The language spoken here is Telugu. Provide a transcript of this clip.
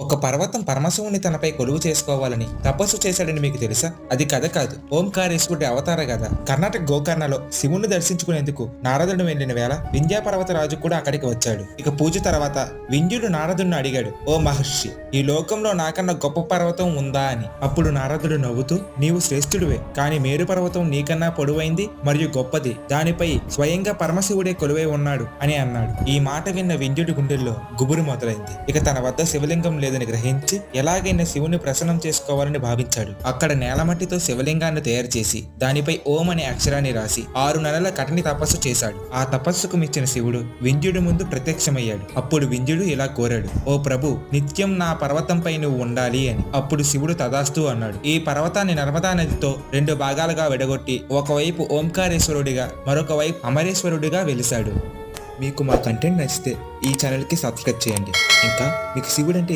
ఒక పర్వతం పరమశివుని తనపై కొలువు చేసుకోవాలని తపస్సు చేశాడని మీకు తెలుసా? అది కథ కాదు. ఓంకారేశ్వరుడి అవతార కథ. కర్ణాటక గోకర్ణలో శివుణ్ణి దర్శించుకునేందుకు నారదుడు వెళ్ళిన వేళ వింధ్యాపర్వత రాజు కూడా అక్కడికి వచ్చాడు. ఇక పూజ తర్వాత వింధ్యుడు నారదుడిని అడిగాడు ఓ మహర్షి ఈ లోకంలో నాకన్నా గొప్ప పర్వతం ఉందా అని? అప్పుడు నారదుడు నవ్వుతూ నీవు శ్రేష్ఠుడివే కానీ మేరు పర్వతం నీకన్నా పొడవైంది మరియు గొప్పది. దానిపై స్వయంగా పరమశివుడే కొలువై ఉన్నాడు అని అన్నాడు. ఈ మాట విన్న వింధ్యుడి గుండెల్లో గుబురు మొదలైంది. ఇక తన వద్ద శివలింగం లేదని గ్రహించి ఎలాగైనా శివుని ప్రసన్నం చేసుకోవాలని భావించాడు. అక్కడ నేలమట్టితో శివలింగాన్ని తయారు చేసి దానిపై ఓం అనే అక్షరాన్ని రాసి ఆరు నెలల కఠిన తపస్సు చేశాడు. ఆ తపస్సుకు మిచ్చిన శివుడు వింధ్యుడి ముందు ప్రత్యక్షమయ్యాడు. అప్పుడు వింధ్యుడు ఇలా కోరాడు ఓ ప్రభు నిత్యం నా పర్వతంపై నువ్వు ఉండాలి అని. అప్పుడు శివుడు తదాస్తు అన్నాడు ఈ పర్వతాన్ని నర్మదా నదితో రెండు భాగాలుగా విడగొట్టి ఒకవైపు ఓంకారేశ్వరుడిగా మరొక వైపు అమరేశ్వరుడిగా వెలిశాడు. మీకు మా కంటెంట్ నచ్చితే ఈ ఛానల్కి సబ్స్క్రైబ్ చేయండి. ఇంకా మీకు శివుడు అంటే